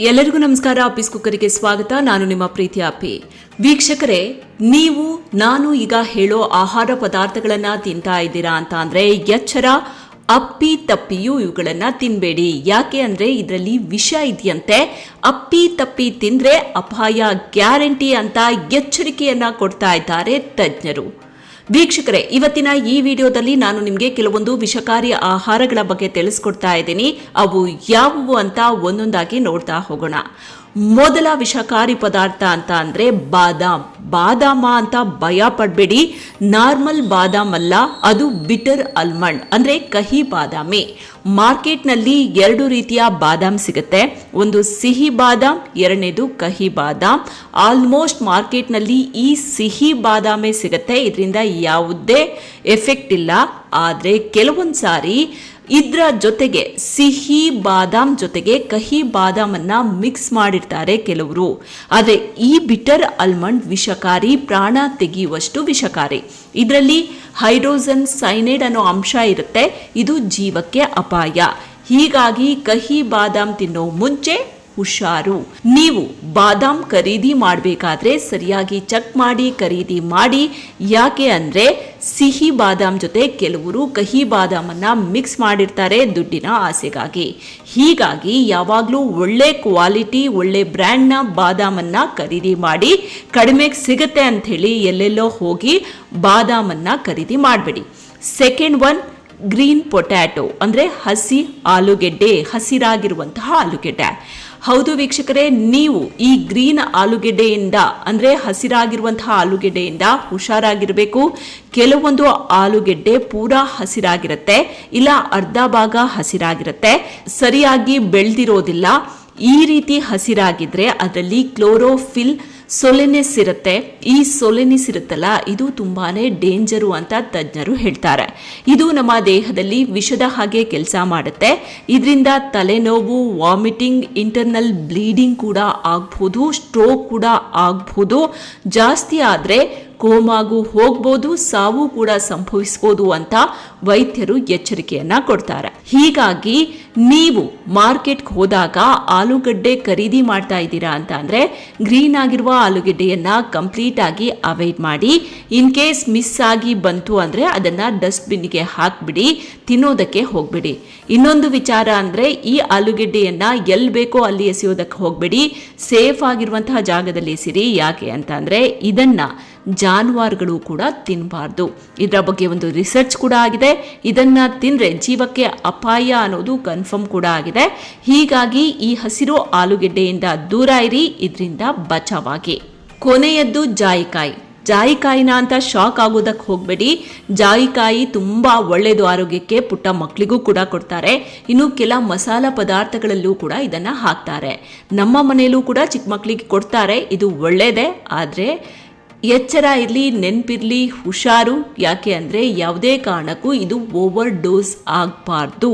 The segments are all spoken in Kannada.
ಎಲ್ಲರಿಗೂ ನಮಸ್ಕಾರ. ಆಫೀಸ್ ಕುಕ್ಕರಿಗೆ ಸ್ವಾಗತ. ನಾನು ನಿಮ್ಮ ಪ್ರೀತಿಯ ಅಪ್ಪಿ. ವೀಕ್ಷಕರೇ, ನೀವು, ನಾನು ಈಗ ಹೇಳೋ ಆಹಾರ ಪದಾರ್ಥಗಳನ್ನ ತಿಂತಾ ಇದ್ದೀರಾ ಅಂತ ಅಂದ್ರೆ ಎಚ್ಚರ, ಅಪ್ಪಿ ತಪ್ಪಿಯೂ ಇವುಗಳನ್ನ ತಿನ್ಬೇಡಿ. ಯಾಕೆ ಅಂದ್ರೆ ಇದರಲ್ಲಿ ವಿಷ ಇದೆಯಂತೆ. ಅಪ್ಪಿ ತಪ್ಪಿ ತಿಂದ್ರೆ ಅಪಾಯ ಗ್ಯಾರಂಟಿ ಅಂತ ಎಚ್ಚರಿಕೆಯನ್ನ ಕೊಡ್ತಾ ಇದ್ದಾರೆ ತಜ್ಞರು. ವೀಕ್ಷಕರೇ, ಇವತ್ತಿನ ಈ ವಿಡಿಯೋದಲ್ಲಿ ನಾನು ನಿಮಗೆ ಕೆಲವೊಂದು ವಿಷಕಾರಿ ಆಹಾರಗಳ ಬಗ್ಗೆ ತಿಳಿಸ್ಕೊಡ್ತಾ ಇದ್ದೀನಿ. ಅವು ಯಾವುವು ಅಂತ ಒಂದೊಂದಾಗಿ ನೋಡ್ತಾ ಹೋಗೋಣ. ಮೊದಲ ವಿಷಕಾರಿ ಪದಾರ್ಥ ಅಂತ ಅಂದರೆ ಬಾದಾಮ್. ಬಾದಾಮ ಅಂತ ಭಯ ಪಡಬೇಡಿ. ನಾರ್ಮಲ್ ಬಾದಾಮ್ ಅಲ್ಲ, ಅದು ಬಿಟರ್ ಅಲ್ಮಂಡ್ ಅಂದರೆ ಕಹಿ ಬಾದಾಮಿ. ಮಾರ್ಕೆಟ್ನಲ್ಲಿ ಎರಡು ರೀತಿಯ ಬಾದಾಮ್ ಸಿಗುತ್ತೆ. ಒಂದು ಸಿಹಿ ಬಾದಾಮ್, ಎರಡನೇದು ಕಹಿ ಬಾದಾಮ್. ಆಲ್ಮೋಸ್ಟ್ ಮಾರ್ಕೆಟ್ನಲ್ಲಿ ಈ ಸಿಹಿ ಬಾದಾಮೇ ಸಿಗುತ್ತೆ. ಇದರಿಂದ ಯಾವುದೇ ಎಫೆಕ್ಟ್ ಇಲ್ಲ. ಆದರೆ ಕೆಲವೊಂದು ಸಾರಿ ಇದ್ರ ಜೊತೆಗೆ ಸಿಹಿ ಬಾದಾಮ್ ಜೊತೆಗೆ ಕಹಿ ಬಾದಾಮನ್ನ ಮಿಕ್ಸ್ ಮಾಡಿರ್ತಾರೆ ಕೆಲವರು. ಆದರೆ ಈ ಬಿಟರ್ ಆಲ್ಮಂಡ್ ವಿಷಕಾರಿ ಪ್ರಾಣ ತೆಗೆಯುವಷ್ಟು ವಿಷಕಾರಿ. ಇದರಲ್ಲಿ ಹೈಡ್ರೋಜನ್ ಸೈನೈಡ್ ಅನ್ನೋ ಅಂಶ ಇರುತ್ತೆ, ಇದು ಜೀವಕ್ಕೆ ಅಪಾಯ. ಹೀಗಾಗಿ ಕಹಿ ಬಾದಾಮ್ ತಿನ್ನೋ ಮುಂಚೆ ಹುಷಾರು. ನೀವು ಬಾದಾಮ್ ಖರೀದಿ ಮಾಡಬೇಕಾದ್ರೆ ಸರಿಯಾಗಿ ಚೆಕ್ ಮಾಡಿ, ಖರೀದಿ ಮಾಡಿ. ಯಾಕೆ ಅಂದ್ರೆ ಸಿಹಿ ಬಾದಾಮ್ ಜೊತೆ ಕೆಲವರು ಕಹಿ ಬಾದಾಮನ್ನ ಮಿಕ್ಸ್ ಮಾಡಿರ್ತಾರೆ ದುಡ್ಡಿನ ಆಸೆಗಾಗಿ. ಹೀಗಾಗಿ ಯಾವಾಗಲೂ ಒಳ್ಳೆ ಕ್ವಾಲಿಟಿ ಒಳ್ಳೆ ಬ್ರ್ಯಾಂಡ್ನ ಬಾದಾಮನ್ನ ಖರೀದಿ ಮಾಡಿ ಕಡಿಮೆಗೆ ಸಿಗುತ್ತೆ ಅಂತ ಹೇಳಿ ಎಲ್ಲೆಲ್ಲೋ ಹೋಗಿ ಬಾದಾಮನ್ನ ಖರೀದಿ ಮಾಡಬೇಡಿ. ಸೆಕೆಂಡ್ ಒನ್ ಗ್ರೀನ್ ಪೊಟ್ಯಾಟೊ, ಅಂದರೆ ಹಸಿ ಆಲೂಗೆಡ್ಡೆ, ಹಸಿರಾಗಿರುವಂತಹ ಆಲೂಗೆಡ್ಡೆ. ಹೌದು ವೀಕ್ಷಕರೇ, ನೀವು ಈ ಗ್ರೀನ್ ಆಲೂಗೆಡ್ಡೆಯಿಂದ, ಅಂದರೆ ಹಸಿರಾಗಿರುವಂತಹ ಆಲೂಗೆಡ್ಡೆಯಿಂದ ಹುಷಾರಾಗಿರಬೇಕು. ಕೆಲವೊಂದು ಆಲೂಗೆಡ್ಡೆ ಪೂರಾ ಹಸಿರಾಗಿರುತ್ತೆ, ಇಲ್ಲ ಅರ್ಧ ಭಾಗ ಹಸಿರಾಗಿರುತ್ತೆ. ಸರಿಯಾಗಿ ಬೆಳೆದಿರೋದಿಲ್ಲ. ಈ ರೀತಿ ಹಸಿರಾಗಿದ್ರೆ ಅದರಲ್ಲಿ ಕ್ಲೋರೋಫಿಲ್ ಸೊಲೆನೆಸ್ ಇರುತ್ತೆ. ಈ ಸೊಲೆನಿಸ್ ಇರುತ್ತಲ್ಲ, ಇದು ತುಂಬಾ ಡೇಂಜರು ಅಂತ ತಜ್ಞರು ಹೇಳ್ತಾರೆ. ಇದು ನಮ್ಮ ದೇಹದಲ್ಲಿ ವಿಷದ ಹಾಗೆ ಕೆಲಸ ಮಾಡುತ್ತೆ. ಇದರಿಂದ ತಲೆನೋವು, ವಾಮಿಟಿಂಗ್, ಇಂಟರ್ನಲ್ ಬ್ಲೀಡಿಂಗ್ ಕೂಡ ಆಗ್ಬೋದು, ಸ್ಟ್ರೋಕ್ ಕೂಡ ಆಗ್ಬೋದು. ಜಾಸ್ತಿ ಆದರೆ ಕೋಮಾಗೂ ಹೋಗ್ಬೋದು, ಸಾವು ಕೂಡ ಸಂಭವಿಸ್ಬೋದು ಅಂತ ವೈದ್ಯರು ಎಚ್ಚರಿಕೆಯನ್ನು ಕೊಡ್ತಾರೆ. ಹೀಗಾಗಿ ನೀವು ಮಾರ್ಕೆಟ್ಗೆ ಹೋದಾಗ ಆಲೂಗಡ್ಡೆ ಖರೀದಿ ಮಾಡ್ತಾ ಇದ್ದೀರಾ ಅಂತ ಅಂದರೆ ಗ್ರೀನ್ ಆಗಿರುವ ಆಲೂಗಡ್ಡೆಯನ್ನು ಕಂಪ್ಲೀಟ್ ಆಗಿ ಅವಾಯ್ಡ್ ಮಾಡಿ. ಇನ್ ಕೇಸ್ ಮಿಸ್ ಆಗಿ ಬಂತು ಅಂದ್ರೆ ಅದನ್ನ ಡಸ್ಟ್ಬಿನ್ಗೆ ಹಾಕಿಬಿಡಿ, ತಿನ್ನೋದಕ್ಕೆ ಹೋಗ್ಬಿಡಿ. ಇನ್ನೊಂದು ವಿಚಾರ ಅಂದ್ರೆ ಈ ಆಲೂಗಡ್ಡೆಯನ್ನು ಎಲ್ಲಿ ಬೇಕೋ ಅಲ್ಲಿ ಎಸೆಯೋದಕ್ಕೆ ಹೋಗಬೇಡಿ. ಸೇಫ್ ಆಗಿರುವಂತಹ ಜಾಗದಲ್ಲಿ ಎಸಿರಿ. ಯಾಕೆ ಅಂತ ಅಂದರೆ ಇದನ್ನ ಜಾನುವಾರುಗಳು ಕೂಡ ತಿನ್ನಬಾರ್ದು ಇದರ ಬಗ್ಗೆ ಒಂದು ರಿಸರ್ಚ್ ಕೂಡ ಆಗಿದೆ. ಇದನ್ನ ತಿಂದರೆ ಜೀವಕ್ಕೆ ಅಪಾಯ ಅನ್ನೋದು ಕನ್ಫರ್ಮ್ ಕೂಡ ಆಗಿದೆ. ಹೀಗಾಗಿ ಈ ಹಸಿರು ಆಲೂಗೆಡ್ಡೆಯಿಂದ ದೂರ ಇರಿ, ಇದರಿಂದ ಬಚಾವಾಗಿ. ಕೊನೆಯದ್ದು ಜಾಯಿಕಾಯಿ. ಜಾಯಿಕಾಯಿನ ಅಂತ ಶಾಕ್ ಆಗೋದಕ್ಕೆ ಹೋಗಬೇಡಿ. ಜಾಯಿಕಾಯಿ ತುಂಬ ಒಳ್ಳೆಯದು ಆರೋಗ್ಯಕ್ಕೆ, ಪುಟ್ಟ ಮಕ್ಕಳಿಗೂ ಕೂಡ ಕೊಡ್ತಾರೆ. ಇನ್ನು ಕೆಲ ಮಸಾಲ ಪದಾರ್ಥಗಳಲ್ಲೂ ಕೂಡ ಇದನ್ನು ಹಾಕ್ತಾರೆ. ನಮ್ಮ ಮನೆಯಲ್ಲೂ ಕೂಡ ಚಿಕ್ಕ ಮಕ್ಕಳಿಗೆ ಕೊಡ್ತಾರೆ. ಇದು ಒಳ್ಳೆಯದೇ ಆದರೆ ಎಚ್ಚರ ಇರಲಿ, ನೆನಪಿರಲಿ, ಹುಷಾರು. ಯಾಕೆ ಅಂದರೆ ಯಾವುದೇ ಕಾರಣಕ್ಕೂ ಇದು ಓವರ್ ಡೋಸ್ ಆಗಬಾರ್ದು.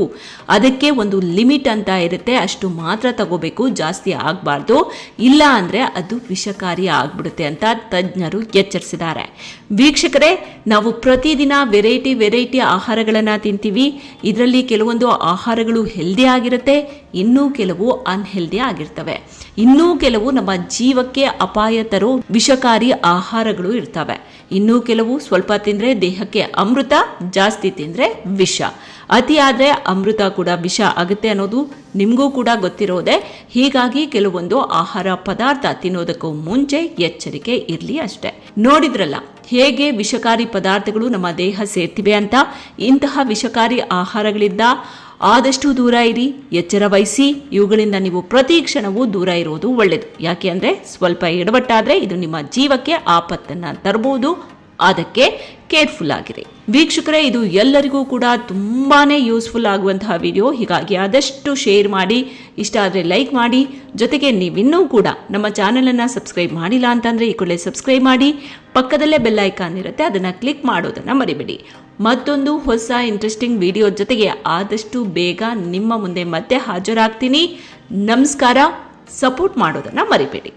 ಅದಕ್ಕೆ ಒಂದು ಲಿಮಿಟ್ ಅಂತ ಇರುತ್ತೆ. ಅಷ್ಟು ಮಾತ್ರ ತಗೋಬೇಕು, ಜಾಸ್ತಿ ಆಗಬಾರ್ದು. ಇಲ್ಲ ಅಂದರೆ ಅದು ವಿಷಕಾರಿ ಆಗ್ಬಿಡುತ್ತೆ ಅಂತ ತಜ್ಞರು ಎಚ್ಚರಿಸಿದ್ದಾರೆ. ವೀಕ್ಷಕರೇ, ನಾವು ಪ್ರತಿದಿನ ವೆರೈಟಿ ವೆರೈಟಿ ಆಹಾರಗಳನ್ನು ತಿಂತೀವಿ. ಇದರಲ್ಲಿ ಕೆಲವೊಂದು ಆಹಾರಗಳು ಹೆಲ್ದಿ ಆಗಿರುತ್ತೆ, ಇನ್ನೂ ಕೆಲವು ಅನ್ಹೆಲ್ದಿ ಆಗಿರ್ತವೆ. ಇನ್ನೂ ಕೆಲವು ನಮ್ಮ ಜೀವಕ್ಕೆ ಅಪಾಯ ತರೋ ವಿಷಕಾರಿ ಆಹಾರಗಳು ಇರ್ತವೆ. ಇನ್ನೂ ಕೆಲವು ಸ್ವಲ್ಪ ತಿಂದ್ರೆ ದೇಹಕ್ಕೆ ಅಮೃತ, ಜಾಸ್ತಿ ತಿಂದರೆ ವಿಷ. ಅತಿ ಆದರೆ ಅಮೃತ ಕೂಡ ವಿಷ ಆಗುತ್ತೆ ಅನ್ನೋದು ನಿಮಗೂ ಕೂಡ ಗೊತ್ತಿರೋದೆ. ಹೀಗಾಗಿ ಕೆಲವೊಂದು ಆಹಾರ ಪದಾರ್ಥ ತಿನ್ನೋದಕ್ಕೂ ಮುಂಚೆ ಎಚ್ಚರಿಕೆ ಇರಲಿ ಅಷ್ಟೇ. ನೋಡಿದ್ರಲ್ಲ, ಹೇಗೆ ವಿಷಕಾರಿ ಪದಾರ್ಥಗಳು ನಮ್ಮ ದೇಹ ಸೇರ್ತಿವೆ ಅಂತ? ಇಂತಹ ವಿಷಕಾರಿ ಆಹಾರಗಳಿಂದ ಆದಷ್ಟು ದೂರ ಇರಿ, ಎಚ್ಚರ ವಹಿಸಿ, ಇವುಗಳಿಂದ ನೀವು ಪ್ರತಿ ಕ್ಷಣವೂ ದೂರ ಇರುವುದು ಒಳ್ಳೆಯದು. ಯಾಕೆ ಅಂದರೆ ಸ್ವಲ್ಪ ಎಡವಟ್ಟಾದರೆ ಇದು ನಿಮ್ಮ ಜೀವಕ್ಕೆ ಆಪತ್ತನ್ನು ತರಬಹುದು ಅದಕ್ಕೆ ಕೇರ್ಫುಲ್ ಆಗಿರಿ. ವೀಕ್ಷಕರೇ, ಇದು ಎಲ್ಲರಿಗೂ ಕೂಡ ತುಂಬಾನೇ ಯೂಸ್ಫುಲ್ ಆಗುವಂತಹ ವಿಡಿಯೋ. ಹೀಗಾಗಿ ಆದಷ್ಟು ಶೇರ್ ಮಾಡಿ, ಇಷ್ಟ ಆದರೆ ಲೈಕ್ ಮಾಡಿ. ಜೊತೆಗೆ ನೀವಿನ್ನೂ ಕೂಡ ನಮ್ಮ ಚಾನಲನ್ನು ಸಬ್ಸ್ಕ್ರೈಬ್ ಮಾಡಿಲ್ಲ ಅಂತಂದರೆ ಈ ಕೂಡಲೇ ಸಬ್ಸ್ಕ್ರೈಬ್ ಮಾಡಿ. ಪಕ್ಕದಲ್ಲೇ ಬೆಲ್ ಐಕಾನ್ ಇರುತ್ತೆ, ಅದನ್ನು ಕ್ಲಿಕ್ ಮಾಡೋದನ್ನು ಮರಿಬೇಡಿ. ಮತ್ತೊಂದು ಹೊಸ ಇಂಟ್ರೆಸ್ಟಿಂಗ್ ವಿಡಿಯೋ ಜೊತೆಗೆ ಆದಷ್ಟು ಬೇಗ ನಿಮ್ಮ ಮುಂದೆ ಮತ್ತೆ ಹಾಜರಾಗ್ತೀನಿ. ನಮಸ್ಕಾರ, ಸಪೋರ್ಟ್ ಮಾಡೋದನ್ನು ಮರಿಬೇಡಿ.